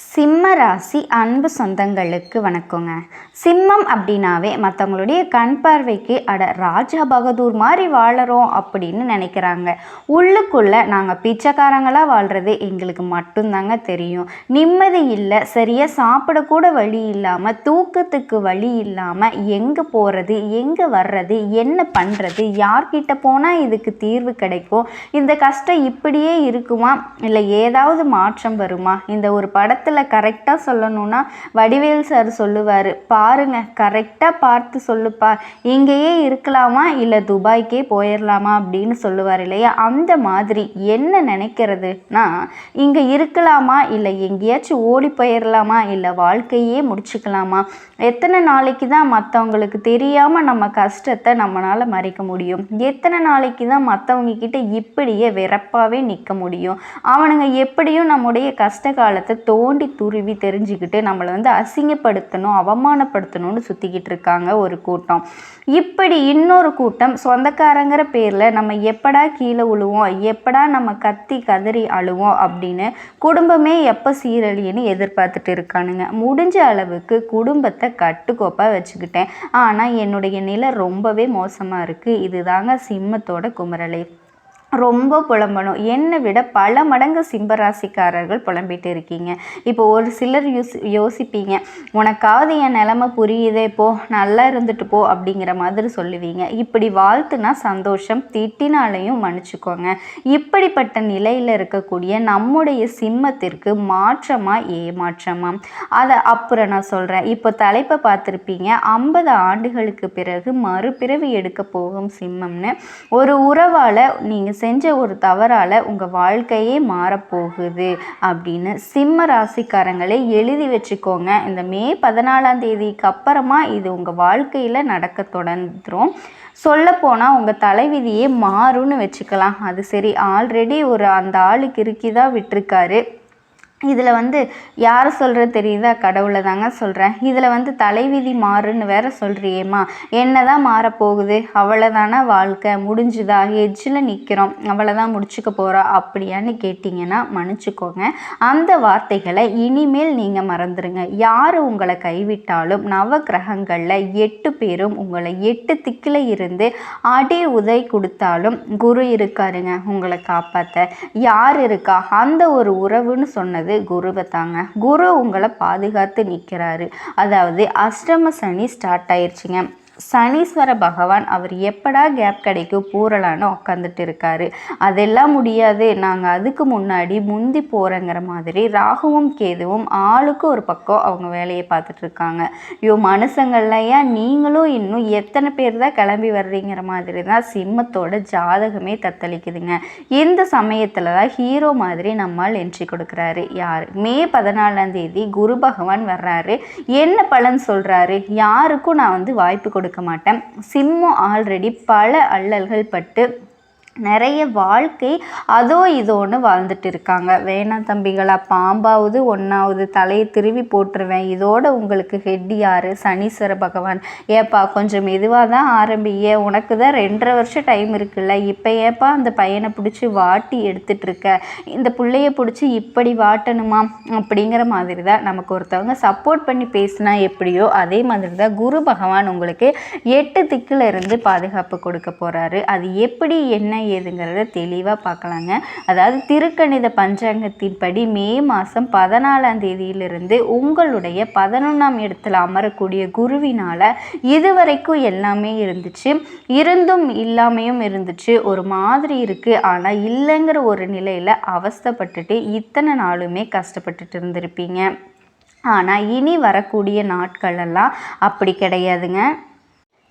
சிம்ம ராசி அன்பு சொந்தங்களுக்கு வணக்கங்க. சிம்மம் அப்படின்னாவே மற்றவங்களுடைய கண் பார்வைக்கு அட ராஜா பகதூர் மாதிரி வாழறோம் அப்படின்னு நினைக்கிறாங்க. உள்ளுக்குள்ளே நாங்கள் பிச்சைக்காரங்களாக வாழ்கிறது எங்களுக்கு மட்டும்தாங்க தெரியும். நிம்மதி இல்லை சரியாக சாப்பிடக்கூட வழி இல்லாமல் தூக்கத்துக்கு வழி இல்லாமல் எங்கே போகிறது எங்கே வர்றது என்ன பண்ணுறது யார்கிட்ட போனால் இதுக்கு தீர்வு கிடைக்கும்? இந்த கஷ்டம் இப்படியே இருக்குமா? இல்லை ஏதாவது மாற்றம் வருமா? இந்த ஒரு படத்தை படத்தில் கரெக்டாக சொல்லணும்னா வடிவேல் சார் சொல்லுவார். பாருங்க கரெக்டாக பார்த்து சொல்லுப்பா. இங்கேயே இருக்கலாமா? இல்லை துபாய்க்கே போயிடலாமா அப்படின்னு சொல்லுவார் இல்லையா? அந்த மாதிரி என்ன நினைக்கிறதுனா இங்கே இருக்கலாமா? இல்லை எங்கேயாச்சும் ஓடி போயிடலாமா இல்லை வாழ்க்கையே முடிச்சுக்கலாமா? எத்தனை நாளைக்கு தான் மற்றவங்களுக்கு தெரியாமல் நம்ம கஷ்டத்தை நம்மளால் மறைக்க முடியும்? எத்தனை நாளைக்கு தான் மற்றவங்க கிட்ட இப்படியே வெறப்பாகவே நிற்க முடியும்? அவனுங்க எப்படியும் நம்முடைய கஷ்ட காலத்தை தோண்டி துருவி தெரிஞ்சுக்கிட்டு நம்மளை வந்து அசிங்கப்படுத்தணும் அவமானப்படுத்தணும்னு சுற்றிக்கிட்டு இருக்காங்க ஒரு கூட்டம். இப்படி இன்னொரு கூட்டம் சொந்தக்காரங்கிற பேரில் நம்ம எப்படா கீழே விழுவோம் எப்படா நம்ம கத்தி கதறி அழுவோம் அப்படின்னு குடும்பமே எப்போ சீரழியன்னு எதிர்பார்த்துட்டு இருக்கானுங்க. முடிஞ்ச அளவுக்கு குடும்பத்தை கட்டுக்கோப்பாக வச்சுக்கிட்டேன். ஆனால் என்னுடைய நிலை ரொம்பவே மோசமாக இருக்குது இதுதாங்க சிம்மத்தோட குமரலை. ரொம்ப புலம்பணும். என்னை விட பல மடங்கு சிம்பராசிக்காரர்கள் புலம்பிட்டு இருக்கீங்க. இப்போ ஒரு சிலர் யோசி யோசிப்பீங்க உனக்காவது என் நிலமை புரியுதே போ நல்லா இருந்துட்டு போ அப்படிங்கிற மாதிரி சொல்லுவீங்க. இப்படி வாழ்த்துனா சந்தோஷம் திட்டினாலையும் மன்னிச்சுக்கோங்க. இப்படிப்பட்ட நிலையில் இருக்கக்கூடிய நம்முடைய சிம்மத்திற்கு மாற்றமா ஏமாற்றமா? அதை அப்புறம் நான் சொல்கிறேன் இப்போ தலைப்பை பார்த்துருப்பீங்க. ஐம்பது ஆண்டுகளுக்கு பிறகு மறுபிறவி எடுக்க போகும் சிம்மம்னு. ஒரு உறவால் நீங்கள் செஞ்ச ஒரு தவறால் உங்கள் வாழ்க்கையே மாறப்போகுது அப்படின்னு சிம்ம ராசிக்காரங்களே எழுதி வச்சுக்கோங்க. இந்த மே பதினாலாம் தேதிக்கு அப்புறமா இது உங்கள் வாழ்க்கையில் நடக்க தொடர்ந்துடும் சொல்லப்போனால் உங்கள் தலைவிதியே மாறும்னு வச்சுக்கலாம். அது சரி ஆல்ரெடி ஒரு அந்த ஆளுக்கு இறுக்கிதான் விட்டிருக்காரு. இதில் வந்து யார் சொல்கிறது தெரியுதா? கடவுளை தாங்க சொல்கிறேன். இதில் வந்து தலைவிதி மாறுன்னு வேற சொல்கிறியேம்மா. என்ன தான் மாறப்போகுது? அவ்வளோதானா வாழ்க்கை முடிஞ்சுதா? எஜ்ஜில் நிற்கிறோம். அவ்வளோதான் முடிச்சுக்க போகிறா அப்படியான்னு கேட்டிங்கன்னா மன்னிச்சுக்கோங்க. அந்த வார்த்தைகளை இனிமேல் நீங்கள் மறந்துடுங்க. யார் உங்களை கைவிட்டாலும் நவ கிரகங்களில் எட்டு பேரும் உங்களை எட்டு திக்கில் இருந்து அடி உதை கொடுத்தாலும் குரு இருக்காருங்க. உங்களை காப்பாற்ற. யார் இருக்கா? அந்த ஒரு உறவுன்னு சொன்னது இருக்கிறது குருவை தாங்க குரு உங்களை பாதுகாத்து நிற்கிறாரு அதாவது அஷ்டம சனி ஸ்டார்ட் ஆயிடுச்சுங்க சனீஸ்வர பகவான் அவர் எப்படா கேப் கிடைக்கும் பூரலான்னு உட்காந்துட்டு இருக்காரு. அதெல்லாம் முடியாது. நாங்கள் அதுக்கு முன்னாடி முந்தி போகிறோங்கிற மாதிரி ராகுவும் கேதுவும் ஆளுக்கு ஒரு பக்கம் அவங்க வேலையை பார்த்துட்டு இருக்காங்க. ஐயோ மனுஷங்கள்லையா நீங்களும் இன்னும் எத்தனை பேர் தான் கிளம்பி வர்றீங்கிற மாதிரி தான் சிம்மத்தோட ஜாதகமே தத்தளிக்குதுங்க. இந்த சமயத்தில் தான் ஹீரோ மாதிரி நம்மால் என்ட்ரி கொடுக்குறாரு. யார்? மே பதினாலாம் தேதி குரு பகவான் வர்றாரு. என்ன பலன் சொல்கிறாரு யாருக்கும் நான் வந்து வாய்ப்பு கொடு கொடுக்க மாட்டேன். சிம்மம் ஆல்ரெடி பல அல்லல்கள் பட்டு நிறைய வாழ்க்கை அதோ இதோன்னு வாழ்ந்துட்டு இருக்காங்க வேணாம் தம்பிகளா பாம்பாவது ஒன்றாவது தலையை திருவி போட்டுருவேன். இதோட உங்களுக்கு ஹெட் யார்? சனீஸ்வர பகவான். ஏப்பா கொஞ்சம் மெதுவாக தான் ஆரம்பியே. உனக்கு தான் ரெண்டரை வருஷம் டைம் இருக்குல்ல. இப்போ ஏப்பா அந்த பையனை பிடிச்சி வாட்டி எடுத்துட்டு இருக்க இந்த பிள்ளைய பிடிச்சி இப்படி வாட்டணுமா? அப்படிங்கிற மாதிரி தான் நமக்கு ஒருத்தவங்க சப்போர்ட் பண்ணி பேசினா எப்படியோ அதே மாதிரி தான் குரு பகவான் உங்களுக்கு எட்டு திக்கில் இருந்து பாதுகாப்பு கொடுக்க போகிறாரு அது எப்படி என்ன ஏதுங்கிறத தெளிவாக பார்க்கலாங்க. அதாவது திருக்கணித பஞ்சாங்கத்தின்படி மே மாதம் பதினாலாம் தேதியிலிருந்து உங்களுடைய பதினொன்றாம் இடத்துல அமரக்கூடிய குருவினால் இதுவரைக்கும் எல்லாமே இருந்துச்சு. இருந்தும் இல்லாமையும் இருந்துச்சு. ஒரு மாதிரி இருக்குது ஆனால் இல்லைங்கிற ஒரு நிலையில் அவஸ்தப்பட்டுட்டு இத்தனை நாளுமே கஷ்டப்பட்டுட்டு இருந்திருப்பீங்க. ஆனால் இனி வரக்கூடிய நாட்களெல்லாம் அப்படி கிடையாதுங்க.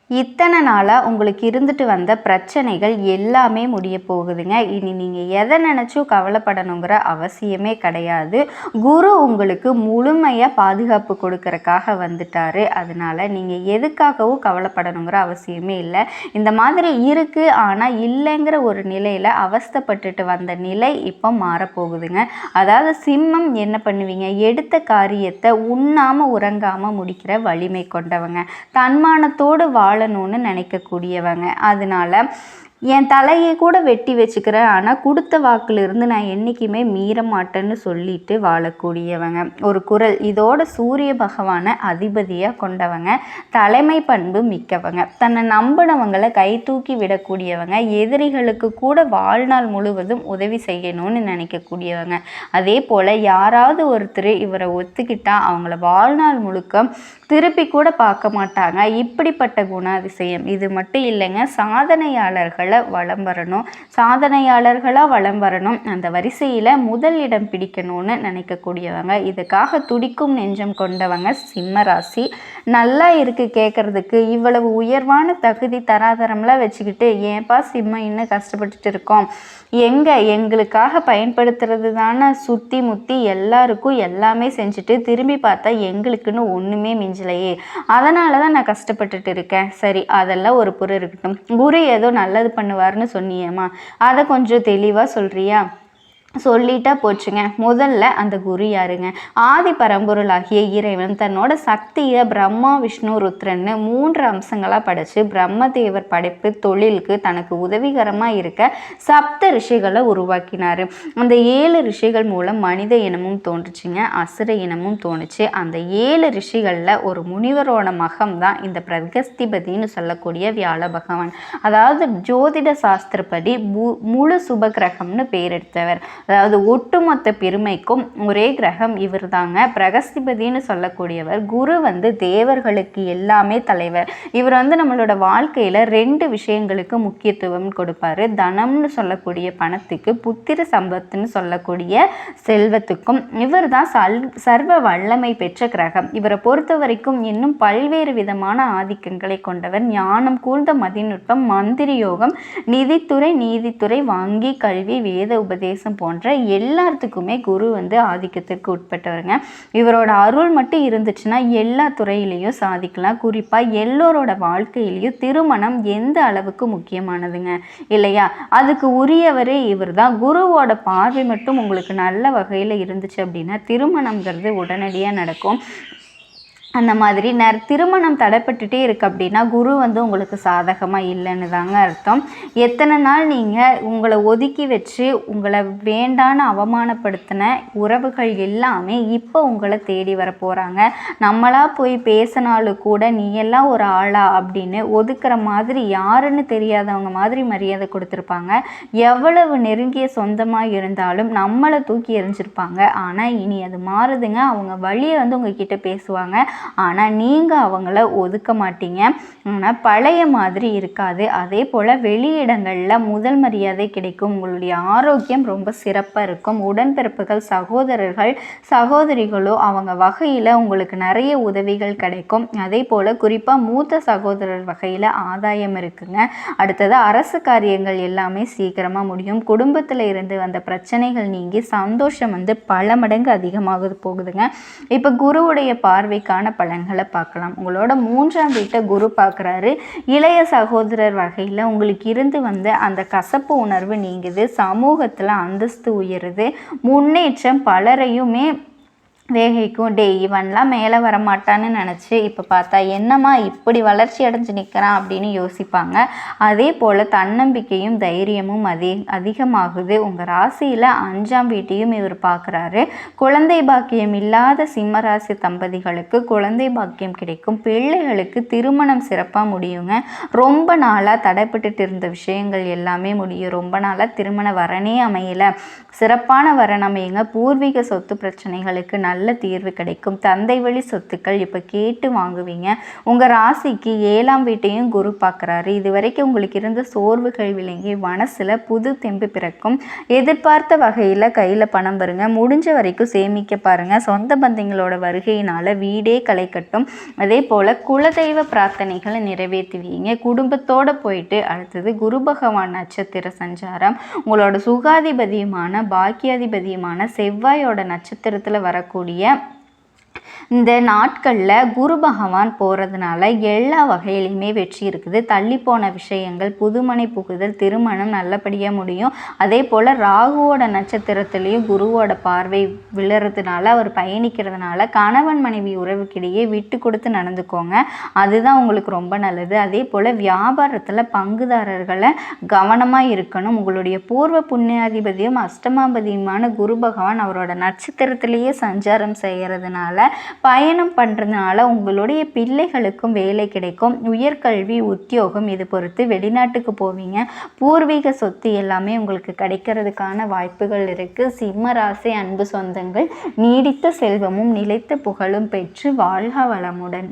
இத்தனை நாளாக உங்களுக்கு இருந்துட்டு வந்த பிரச்சனைகள் எல்லாமே முடிய போகுதுங்க. இனி நீங்கள் எதை நினச்சும் கவலைப்படணுங்கிற அவசியமே கிடையாது. குரு உங்களுக்கு முழுமையாக பாதுகாப்பு கொடுக்கறக்காக வந்துட்டார். அதனால் நீங்கள் எதுக்காகவும் கவலைப்படணுங்கிற அவசியமே இல்லை. இந்த மாதிரி இருக்குது ஆனால் இல்லைங்கிற ஒரு நிலையில் அவஸ்தப்பட்டுட்டு வந்த நிலை இப்போ மாறப்போகுதுங்க அதாவது சிம்மம் என்ன பண்ணுவீங்க? எடுத்த காரியத்தை உண்ணாமல் உறங்காமல் முடிக்கிற வலிமை கொண்டவங்க. தன்மானத்தோடு வாழ வாழணும்னு நினைக்கக்கூடியவங்க. அதனால என் தலையை கூட வெட்டி வச்சுக்கிறேன். ஆனால் கொடுத்த வாக்கிலிருந்து நான் என்றைக்குமே மீற மாட்டேன்னு சொல்லிட்டு வாழக்கூடியவங்க. ஒரு குரல் இதோட சூரிய பகவானை அதிபதியாக கொண்டவங்க தலைமை பண்பு மிக்கவங்க தன்னை நம்பினவங்களை கை தூக்கி விடக்கூடியவங்க எதிரிகளுக்கு கூட வாழ்நாள் முழுவதும் உதவி செய்யணும்னு நினைக்கக்கூடியவங்க. அதே போல் யாராவது ஒருத்தர் இவரை ஒத்துக்கிட்டால் அவங்கள வாழ்நாள் முழுக்க திருப்பி கூட பார்க்க மாட்டாங்க. இப்படிப்பட்ட குணாதிசயம். இது மட்டும் இல்லைங்க. சாதனையாளர்களை வளம் வரணும். சாதனையாளர்களாக வளம் வரணும். அந்த வரிசையில் முதல் இடம் பிடிக்கணும்னு நினைக்கக்கூடியவங்க இதுக்காக துடிக்கும் நெஞ்சம் கொண்டவங்க சிம்ம ராசி. நல்லா இருக்குது கேட்குறதுக்கு இவ்வளவு உயர்வான தகுதி தராதரம்லாம் வச்சுக்கிட்டு ஏன்பா சிம்ம இன்னும் கஷ்டப்பட்டுட்டு இருக்கோம்? எங்கே? எங்களுக்காக பயன்படுத்துறது தானே? சுற்றி முத்தி எல்லாருக்கும் எல்லாமே செஞ்சுட்டு திரும்பி பார்த்தா எங்களுக்குன்னு ஒன்றுமே மிஞ்சலையே அதனால தான் நான் கஷ்டப்பட்டுட்டு இருக்கேன். சரி அதெல்லாம் ஒரு புறம் இருக்கட்டும். குரு ஏதோ நல்லது பண்ணுவார்னு சொன்னியேம்மா. அதை கொஞ்சம் தெளிவாக சொல்கிறியா சொல்லிட்டா போச்சுங்க. முதல்ல அந்த குரு யாருங்க? ஆதி பரம்பொருளாகிய இறைவன் தன்னோட சக்தியை பிரம்மா விஷ்ணு ருத்ரன்னு மூன்று அம்சங்களாக படைச்சு பிரம்மதேவர் படைப்பு தொழிலுக்கு தனக்கு உதவிகரமாக இருக்க சப்த ரிஷிகளை உருவாக்கினார். அந்த ஏழு ரிஷிகள் மூலம் மனித இனமும் தோன்றுச்சுங்க. அசுர இனமும் தோணுச்சு. அந்த ஏழு ரிஷிகளில் ஒரு முனிவரோட மகம் தான் இந்த பிரகஸ்திபதினு சொல்லக்கூடிய வியாழ பகவான். அதாவது ஜோதிட சாஸ்திரப்படி முழு சுபகிரகம்னு பேர் எடுத்தவர். அதாவது ஒட்டுமொத்த பெருமைக்கும் ஒரே கிரகம் இவர் தாங்க பிரகஸ்திபதினு சொல்லக்கூடியவர் குரு வந்து தேவர்களுக்கு எல்லாமே தலைவர். இவர் வந்து நம்மளோட வாழ்க்கையில் ரெண்டு விஷயங்களுக்கு முக்கியத்துவம் கொடுப்பாரு. தனம்னு சொல்லக்கூடிய பணத்துக்கு புத்திர சம்பத்துன்னு சொல்லக்கூடிய செல்வத்துக்கும் இவர் தான் சல் சர்வ வல்லமை பெற்ற கிரகம். இவரை பொறுத்த வரைக்கும் இன்னும் பல்வேறு விதமான ஆதிக்கங்களை கொண்டவர். ஞானம் கூர்ந்த மதிநுட்பம் மந்திரி யோகம் நிதித்துறை நீதித்துறை வங்கி கல்வி வேத உபதேசம் போன்ற பண்ணுற எல்லாத்துக்குமே குரு வந்து ஆதிக்கத்திற்கு உட்பட்டவருங்க. இவரோட அருள் மட்டும் இருந்துச்சுன்னா எல்லா துறையிலையும் சாதிக்கலாம். குறிப்பாக எல்லோரோட வாழ்க்கையிலையும் திருமணம் எந்த அளவுக்கு முக்கியமானதுங்க. இல்லையா? அதுக்கு உரியவரே இவர் தான் குருவோட பார்வை மட்டும் உங்களுக்கு நல்ல வகையில் இருந்துச்சு அப்படின்னா திருமணங்கிறது உடனடியாக நடக்கும். அந்த மாதிரி நர் திருமணம் தடைப்பட்டுட்டே இருக்குது அப்படின்னா குரு வந்து உங்களுக்கு சாதகமாக இல்லைன்னு தாங்க அர்த்தம். எத்தனை நாள் நீங்கள் உங்களை ஒதுக்கி வச்சு உங்களை வேண்டான்னு அவமானப்படுத்தின உறவுகள் எல்லாமே இப்போ உங்களை தேடி வர போகிறாங்க நம்மளாக போய் பேசினாலும் கூட நீ எல்லாம் ஒரு ஆளா அப்படின்னு ஒதுக்குற மாதிரி யாருன்னு தெரியாதவங்க மாதிரி மரியாதை கொடுத்துருப்பாங்க. எவ்வளவு நெருங்கிய சொந்தமாக இருந்தாலும் நம்மளை தூக்கி எறிஞ்சிருப்பாங்க. ஆனால் இனி அது மாறுதுங்க. அவங்க வழியை வந்து உங்ககிட்ட பேசுவாங்க. ஆனால் நீங்கள் அவங்கள ஒதுக்க மாட்டீங்க. ஆனால் பழைய மாதிரி இருக்காது. அதே போல் வெளியிடங்களில் முதல் மரியாதை கிடைக்கும். உங்களுடைய ஆரோக்கியம் ரொம்ப சிறப்பாக இருக்கும். உடன்பிறப்புகள் சகோதரர்கள் சகோதரிகளோ அவங்க வகையில் உங்களுக்கு நிறைய உதவிகள் கிடைக்கும். அதே போல் குறிப்பாக மூத்த சகோதரர் வகையில் ஆதாயம் இருக்குங்க. அடுத்தது அரசு காரியங்கள் எல்லாமே சீக்கிரமாக முடியும். குடும்பத்தில் இருந்து வந்த பிரச்சனைகள் நீங்கி சந்தோஷம் வந்து பல மடங்கு அதிகமாக போகுதுங்க. இப்போ குருவுடைய பார்வைக்கான பலன்களை பார்க்கலாம். உங்களோட மூன்றாம் வீட்டை குரு பார்க்குறாரு. இளைய சகோதரர் வகையில் உங்களுக்கு இருந்து வந்து அந்த கசப்பு உணர்வு நீங்குது. சமூகத்தில் அந்தஸ்து உயருது. முன்னேற்றம் பலரையுமே வேகைக்கும் டே இவன்லாம் மேலே வரமாட்டான்னு நினச்சி இப்போ பார்த்தா என்னம்மா இப்படி வளர்ச்சி அடைஞ்சு நிற்கிறான் அப்படின்னு யோசிப்பாங்க. அதே போல் தன்னம்பிக்கையும் தைரியமும் அதி அதிகமாகுது. உங்கள் ராசியில் அஞ்சாம் வீட்டையும் இவர் பார்க்குறாரு. குழந்தை பாக்கியம் இல்லாத சிம்ம ராசி தம்பதிகளுக்கு குழந்தை பாக்கியம் கிடைக்கும். பிள்ளைகளுக்கு திருமணம் சிறப்பாக முடியுங்க. ரொம்ப நாளாக தடைப்பட்டுட்டு இருந்த விஷயங்கள் எல்லாமே முடியும். ரொம்ப நாளாக திருமண வரனே அமையலை. சிறப்பான வரன் அமையுங்க. பூர்வீக சொத்து பிரச்சனைகளுக்கு நல்ல நல்ல தீர்வு கிடைக்கும். தந்தை வழி சொத்துக்கள் இப்போ கேட்டு வாங்குவீங்க. உங்கள் ராசிக்கு ஏழாம் வீட்டையும் குரு பார்க்குறாரு. இது வரைக்கும் உங்களுக்கு இருந்த சோர்வுகள் விளங்கி மனசில் புது தெம்பு பிறக்கும். எதிர்பார்த்த வகையில் கையில் பணம் வருங்க. முடிஞ்ச வரைக்கும் சேமிக்க பாருங்கள் சொந்த பந்தங்களோட வருகையினால் வீடே களை கட்டும். அதே போல் குலதெய்வ பிரார்த்தனைகளை நிறைவேற்றுவீங்க. குடும்பத்தோடு போயிட்டு அடுத்தது குரு பகவான் நட்சத்திர சஞ்சாரம். உங்களோட சுகாதிபதியுமான பாக்கியாதிபதியுமான செவ்வாயோட நட்சத்திரத்தில் வரக்கூடிய வரக்கூடிய இந்த நாட்களில் குரு பகவான் போகிறதுனால எல்லா வகையிலையுமே வெற்றி இருக்குது. தள்ளி போன விஷயங்கள் புதுமனை புகுதல் திருமணம் நல்லபடியாக முடியும். அதே போல் ராகுவோட நட்சத்திரத்துலேயும் குருவோட பார்வை விழுறதுனால அவர் பயணிக்கிறதுனால கணவன் மனைவி உறவுக்கிடையே விட்டு கொடுத்து நடந்துக்கோங்க. அதுதான் உங்களுக்கு ரொம்ப நல்லது. அதே போல் வியாபாரத்தில் பங்குதாரர்களை கவனமாக இருக்கணும். உங்களுடைய பூர்வ புண்ணியாதிபதியும் அஷ்டமாபதியுமான குரு பகவான் அவரோட நட்சத்திரத்திலேயே சஞ்சாரம் செய்கிறதுனால பயணம் பண்ணுறதுனால உங்களுடைய பிள்ளைகளுக்கும் வேலை கிடைக்கும். உயர்கல்வி உத்தியோகம் இது பொறுத்து வெளிநாட்டுக்கு போவீங்க. பூர்வீக சொத்து எல்லாமே உங்களுக்கு கிடைக்கிறதுக்கான வாய்ப்புகள் இருக்குது சிம்ம ராசி அன்பு சொந்தங்கள் நீடித்த செல்வமும் நிலைத்த புகழும் பெற்று வாழ்க வளமுடன்.